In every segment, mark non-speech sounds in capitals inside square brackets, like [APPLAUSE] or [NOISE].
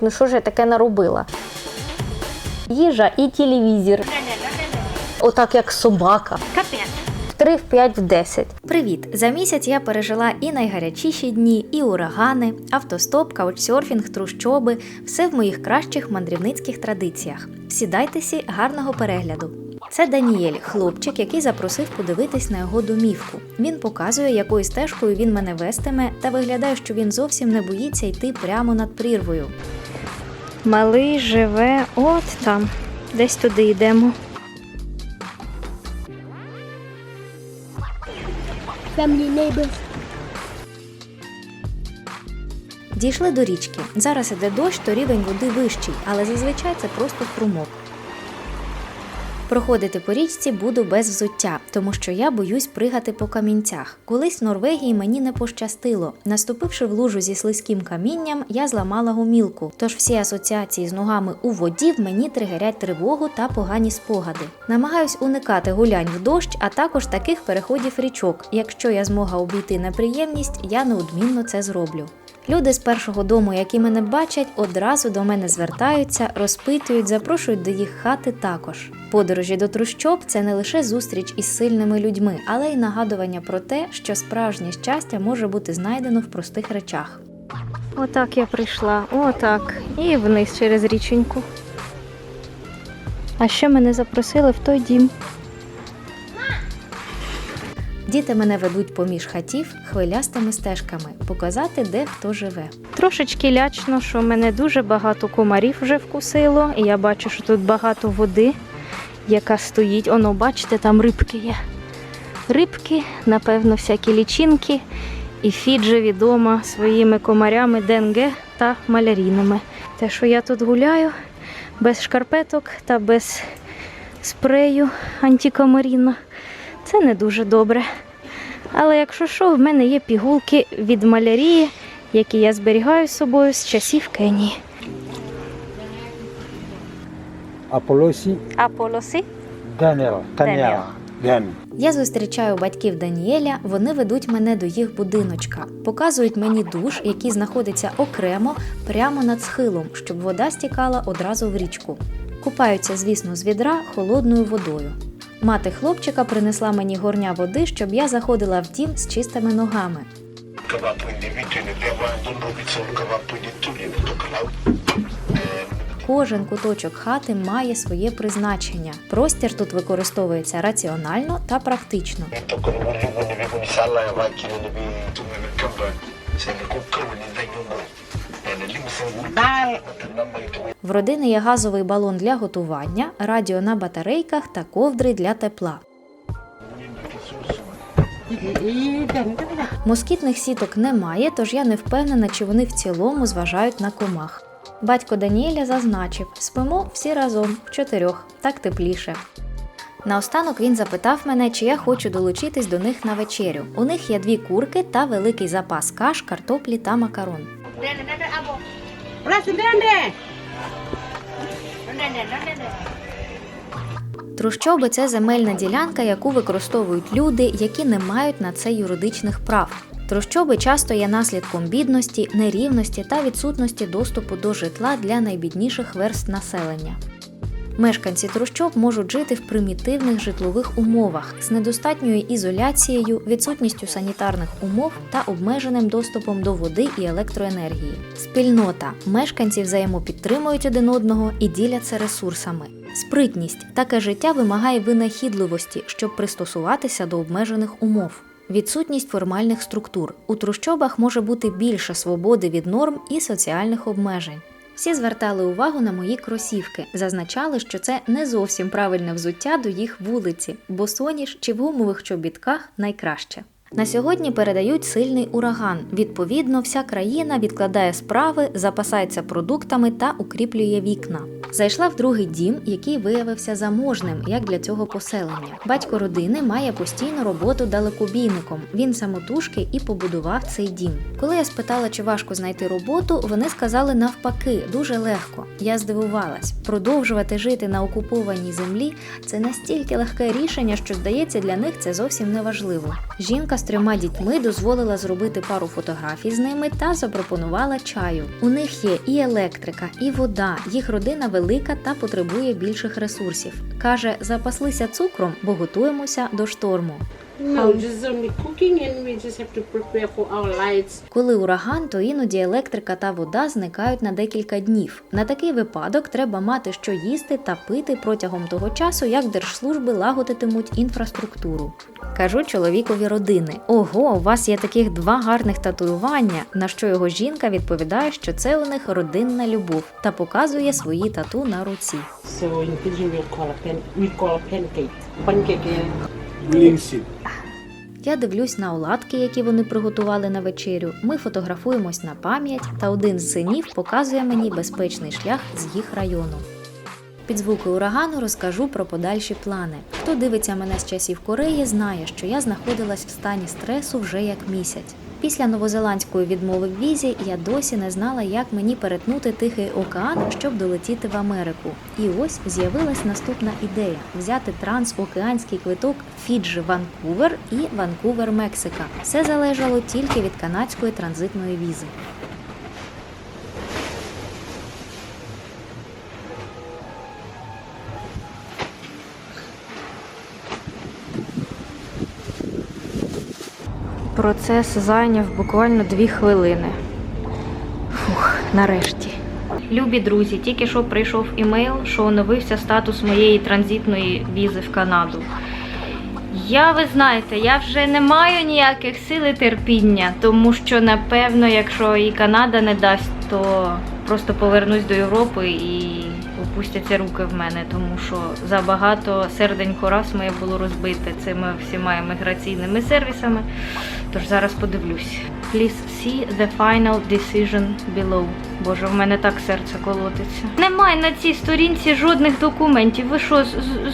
Ну що ж я таке наробила? Їжа і телевізор. Отак як собака. 3 в 5 в 10. Привіт! За місяць я пережила і найгарячіші дні, і урагани, автостоп, каучсерфінг, трущоби все в моїх кращих мандрівницьких традиціях. Сідайтеся, гарного перегляду. Це Даніель, хлопчик, який запросив подивитись на його домівку. Він показує, якою стежкою він мене вестиме, та виглядає, що він зовсім не боїться йти прямо над прірвою. Малий живе от там. Десь туди йдемо. Дійшли до річки. Зараз іде дощ, то рівень води вищий, але зазвичай це просто струмок. Проходити по річці буду без взуття, тому що я боюсь пригати по камінцях. Колись в Норвегії мені не пощастило. Наступивши в лужу зі слизьким камінням, я зламала гумілку. Тож всі асоціації з ногами у воді в мені тригерять тривогу та погані спогади. Намагаюсь уникати гулянь в дощ, а також таких переходів річок. Якщо я змога обійти неприємність, я неодмінно це зроблю. Люди з першого дому, які мене бачать, одразу до мене звертаються, розпитують, запрошують до їх хати також. Подорожі до трущоб це не лише зустріч із сильними людьми, але й нагадування про те, що справжнє щастя може бути знайдено в простих речах. Отак я прийшла. Отак. І вниз через річеньку. А ще мене запросили в той дім. Діти мене ведуть поміж хатів хвилястими стежками, показати, де хто живе. Трошечки лячно, що мене дуже багато комарів вже вкусило, і я бачу, що тут багато води, яка стоїть. Оно, бачите, там рибки є. Рибки, напевно, всякі лічинки. І Фіджи відома своїми комарями денге та малярійними. Те, що я тут гуляю без шкарпеток та без спрею антикомаріна, це не дуже добре. Але якщо що, в мене є пігулки від малярії, які я зберігаю з собою з часів Кенії. Apollosi А полоси? Daniel. Daniel. Я зустрічаю батьків Даніеля, вони ведуть мене до їх будиночка, показують мені душ, який знаходиться окремо прямо над схилом, щоб вода стікала одразу в річку. Купаються, звісно, з відра холодною водою. Мати хлопчика принесла мені горня води, щоб я заходила в дім з чистими ногами. Кожен куточок хати має своє призначення. Простір тут використовується раціонально та практично. В родини є газовий балон для готування, радіо на батарейках та ковдри для тепла. Москітних сіток немає, тож я не впевнена, чи вони в цілому зважають на комах. Батько Даніеля зазначив: спимо всі разом, в чотирьох, так тепліше. Наостанок він запитав мене, чи я хочу долучитись до них на вечерю. У них є дві курки та великий запас каш, картоплі та макарон. Трущоби це земельна ділянка, яку використовують люди, які не мають на це юридичних прав. Трущоби часто є наслідком бідності, нерівності та відсутності доступу до житла для найбідніших верст населення. Мешканці трущоб можуть жити в примітивних житлових умовах з недостатньою ізоляцією, відсутністю санітарних умов та обмеженим доступом до води і електроенергії. Спільнота мешканці взаємопідтримують один одного і діляться ресурсами. Спритність таке життя вимагає винахідливості, щоб пристосуватися до обмежених умов. Відсутність формальних структур у трущобах може бути більше свободи від норм і соціальних обмежень. Всі звертали увагу на мої кросівки, зазначали, що це не зовсім правильне взуття до їх вулиці, бо соніж чи в гумових чобітках найкраще. На сьогодні передають сильний ураган. Відповідно, вся країна відкладає справи, запасається продуктами та укріплює вікна. Зайшла в другий дім, який виявився заможним, як для цього поселення. Батько родини має постійну роботу далекобійником. Він самотужки і побудував цей дім. Коли я спитала, чи важко знайти роботу, вони сказали навпаки, дуже легко. Я здивувалась. Продовжувати жити на окупованій землі це настільки легке рішення, що здається, для них це зовсім не важливо. Жінка з трьома дітьми дозволила зробити пару фотографій з ними та запропонувала чаю. У них є і електрика, і вода. Їх родина велика та потребує більших ресурсів. каже, запаслися цукром, бо готуємося до шторму. No, just only cooking and we just have to prepare for our lights. Коли ураган, то іноді електрика та вода зникають на декілька днів. На такий випадок треба мати що їсти та пити протягом того часу, як держслужби лагодитимуть інфраструктуру. Кажу чоловікові родини: ого, у вас є таких два гарних татуювання. На що його жінка відповідає, що це у них родинна любов та показує свої тату на руці. So Lindsay. Я дивлюсь на оладки, які вони приготували на вечерю. Ми фотографуємось на пам'ять, та один з синів показує мені безпечний шлях з їх району. Під звуки урагану розкажу про подальші плани. Хто дивиться мене з часів Кореї, знає, що я знаходилась в стані стресу вже як місяць. Після новозеландської відмови в візі я досі не знала, як мені перетнути Тихий океан, щоб долетіти в Америку. І ось з'явилась наступна ідея: взяти трансокеанський квиток Фіджи Ванкувер і Ванкувер Мексика. Все залежало тільки від канадської транзитної візи. Процес зайняв буквально дві хвилини. Фух, нарешті. Любі друзі, тільки що прийшов імейл, що оновився статус моєї транзитної візи в Канаду. Я, ви знаєте, я вже не маю ніяких сил і терпіння, тому що, напевно, якщо і Канада не дасть, то просто повернусь до Європи і опустяться руки в мене, тому що забагато серденько раз моє було розбите цими всіма міграційними сервісами. Тож зараз подивлюсь. Please see the final decision below. Боже, в мене так серце колотиться. Немає на цій сторінці жодних документів. Ви що, з,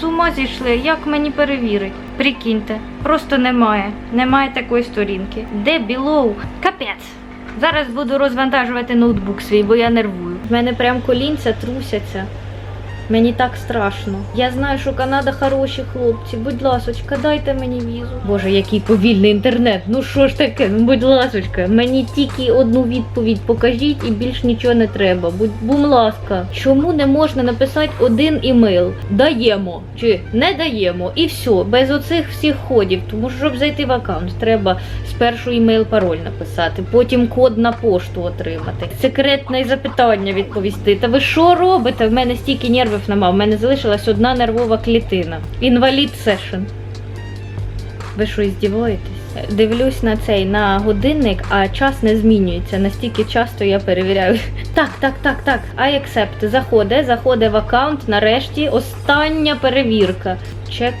з- ума зійшли? Як мені перевірити? Прикиньте, просто немає. Немає такої сторінки. Де below? Капець. Зараз буду розвантажувати ноутбук свій, бо я нервую. В мене прям колінця трусяться. Мені так страшно. Я знаю, що Канада хороші хлопці. Будь ласочка, дайте мені візу. Боже, який повільний інтернет. Ну що ж таке? Будь ласочка, мені тільки одну відповідь покажіть і більш нічого не треба. Будь, будь ласка, чому не можна написати один імейл? Даємо чи не даємо, і все, без оцих всіх ходів. Тому що щоб зайти в аккаунт, треба спершу імейл пароль написати, потім код на пошту отримати, секретне запитання відповісти. Та ви що робите? В мене стільки нервів нема. В мене залишилась одна нервова клітина. Інвалід сешн. Ви що, здіваєтесь? Дивлюсь на цей на годинник, а час не змінюється. Настільки часто я перевіряю. [LAUGHS] Так, так, так, так. I accept. Заходить, заходить в аккаунт. Нарешті остання перевірка. Check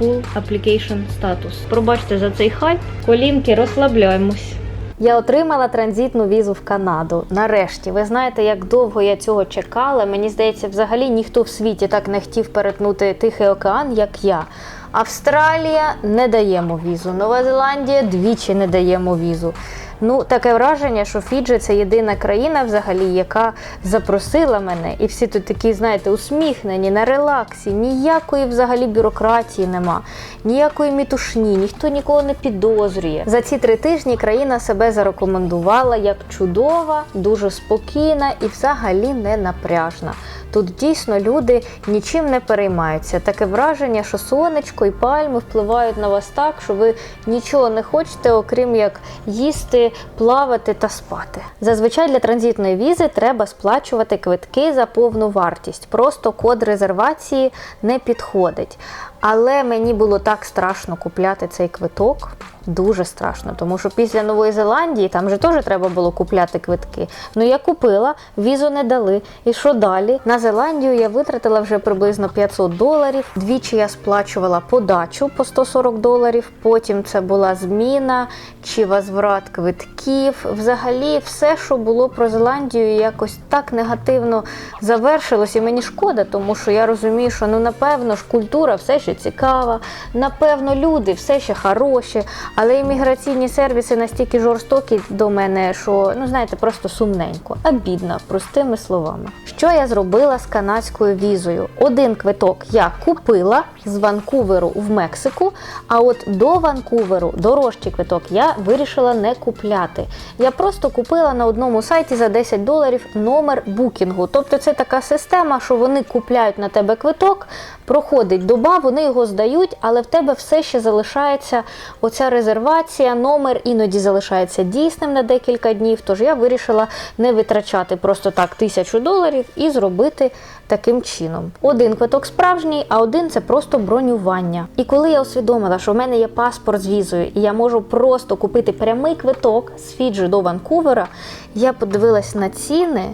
full application status. Пробачте за цей хайп. Колінки, розслабляємось. Я отримала транзитну візу в Канаду. Нарешті, ви знаєте, як довго я цього чекала. Мені здається, взагалі ніхто в світі так не хотів перетнути Тихий океан, як я. Австралія не даємо візу. Нова Зеландія двічі не даємо візу. Ну, таке враження, що Фіджі це єдина країна, взагалі, яка запросила мене, і всі тут такі, знаєте, усміхнені, на релаксі, ніякої взагалі бюрократії нема, ніякої мітушні, ніхто нікого не підозрює. За ці три тижні країна себе зарекомендувала як чудова, дуже спокійна і взагалі не напряжна. Тут дійсно люди нічим не переймаються. Таке враження, що сонечко і пальми впливають на вас так, що ви нічого не хочете, окрім як їсти, плавати та спати. Зазвичай для транзитної візи треба сплачувати квитки за повну вартість. Просто код резервації не підходить. Але мені було так страшно купляти цей квиток. Дуже страшно, тому що після Нової Зеландії там же теж треба було купляти квитки. Ну я купила, візу не дали. І що далі? На Зеландію я витратила вже приблизно 500 доларів. Двічі я сплачувала подачу по 140 доларів. Потім це була зміна чи возврат квитків. Взагалі, все, що було про Зеландію, якось так негативно завершилось. І мені шкода, тому що я розумію, що ну напевно ж культура все ще цікава. Напевно, люди все ще хороші, але імміграційні сервіси настільки жорстокі до мене, що ну знаєте, просто сумненько, обідно, простими словами. Що я зробила з канадською візою? Один квиток я купила з Ванкуверу в Мексику, а от до Ванкуверу дорожчий квиток я вирішила не купляти. Я просто купила на одному сайті за 10 доларів номер букінгу. Тобто це така система, що вони купляють на тебе квиток, проходить доба, вони його здають, але в тебе все ще залишається оця резервація, номер іноді залишається дійсним на декілька днів. Тож я вирішила не витрачати просто так тисячу доларів і зробити таким чином. Один квиток справжній, а один це просто бронювання. І коли я усвідомила, що в мене є паспорт з візою, і я можу просто купити прямий квиток з Фіджі до Ванкувера, я подивилась на ціни.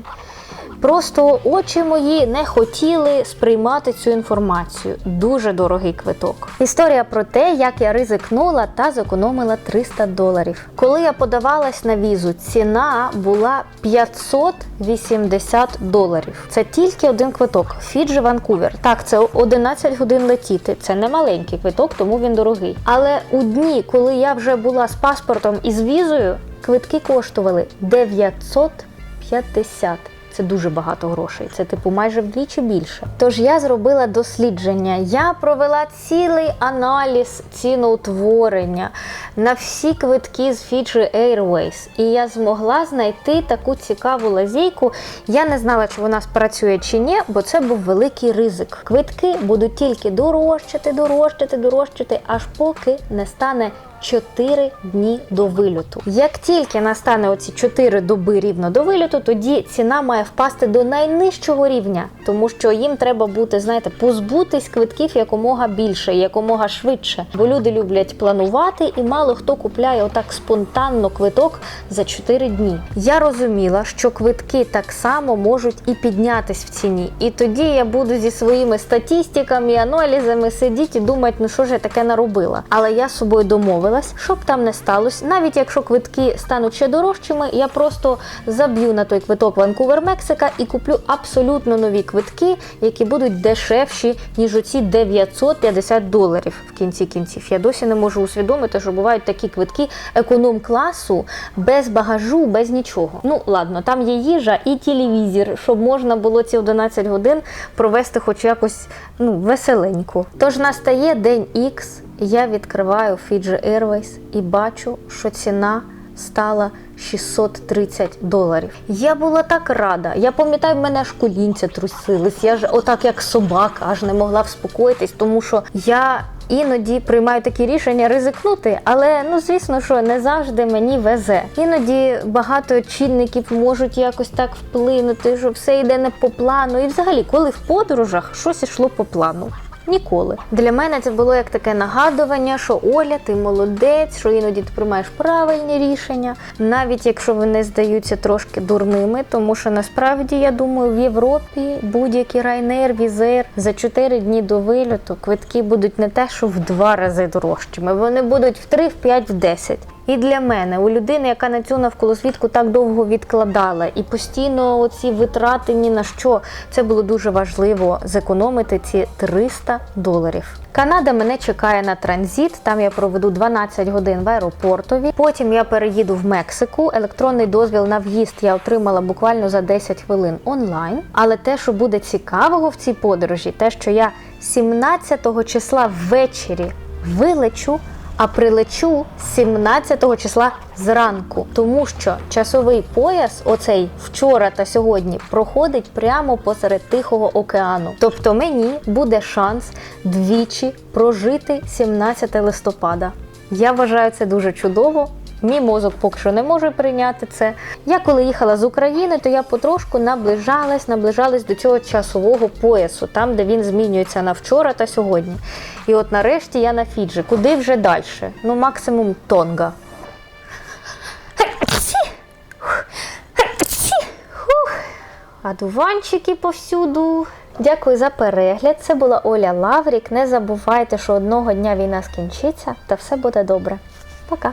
Просто очі мої не хотіли сприймати цю інформацію. Дуже дорогий квиток. Історія про те, як я ризикнула та зекономила 300 доларів. Коли я подавалась на візу, ціна була 580 доларів. Це тільки один квиток. Фіджі Ванкувер. Так, це 11 годин летіти. Це не маленький квиток, тому він дорогий. Але у дні, коли я вже була з паспортом і з візою, квитки коштували 950. Це дуже багато грошей. Це типу майже вдвічі більше. Тож я зробила дослідження. Я провела цілий аналіз ціноутворення на всі квитки з Fiji Airways. І я змогла знайти таку цікаву лазейку. Я не знала, чи вона спрацює чи ні, бо це був великий ризик. Квитки будуть тільки дорожчати, дорожчати, дорожчати, аж поки не стане 4 дні до вильоту. Як тільки настане оці 4 доби рівно до вильоту, тоді ціна має впасти до найнижчого рівня, тому що їм треба бути, знаєте, позбутись квитків якомога більше, якомога швидше. Бо люди люблять планувати, і мало хто купляє отак спонтанно квиток за 4 дні. Я розуміла, що квитки так само можуть і піднятись в ціні. І тоді я буду зі своїми статістиками, аналізами сидіти і думати, ну що ж я таке наробила. Але я з собою домовилась, щоб там не сталося. Навіть якщо квитки стануть ще дорожчими, я просто заб'ю на той квиток Ванкувер Мексика і куплю абсолютно нові квитки, які будуть дешевші, ніж оці 950 доларів в кінці кінців. Я досі не можу усвідомити, що бувають такі квитки економ-класу без багажу, без нічого. Ну ладно, там є їжа і телевізор, щоб можна було ці 11 годин провести хоч якось ну, веселенько. Тож настає день X, я відкриваю Fiji Airways і бачу, що ціна стала 630 доларів. Я була так рада. Я пам'ятаю, в мене аж колінця трусились. Я ж отак, як собака, аж не могла вспокоїтись, тому що я. Іноді приймаю такі рішення ризикнути, але ну звісно, що не завжди мені везе. Іноді багато чинників можуть якось так вплинути, що все йде не по плану. І взагалі, коли в подорожах щось ішло по плану. Ніколи для мене це було як таке нагадування, що Оля, ти молодець, що іноді ти приймаєш правильні рішення, навіть якщо вони здаються трошки дурними, тому що насправді я думаю, в Європі будь-який райнер, візер за 4 дні до вильоту квитки будуть не те, що в два рази дорожчими, вони будуть в 3, в 5, в 10. І для мене, у людини, яка на цю навколосвітку так довго відкладала, і постійно оці витрати ні на що, це було дуже важливо зекономити ці 300 доларів. Канада мене чекає на транзит. Там я проведу 12 годин в аеропортові. Потім я переїду в Мексику. Електронний дозвіл на в'їзд я отримала буквально за 10 хвилин онлайн. Але те, що буде цікавого в цій подорожі, те, що я 17 числа ввечері вилечу а прилечу 17 числа зранку, тому що часовий пояс, оцей вчора та сьогодні, проходить прямо посеред Тихого океану. Тобто мені буде шанс двічі прожити 17 листопада. Я вважаю це дуже чудово. Мій мозок поки що не може прийняти це. Я коли їхала з України, то я потрошку наближалась, наближалась до цього часового поясу, там, де він змінюється на вчора та сьогодні. І от нарешті я на Фіджі. Куди вже далі? Ну, максимум Тонга. А дуванчики повсюду. Дякую за перегляд. Це була Оля Лаврік. Не забувайте, що одного дня війна скінчиться та все буде добре. Пока!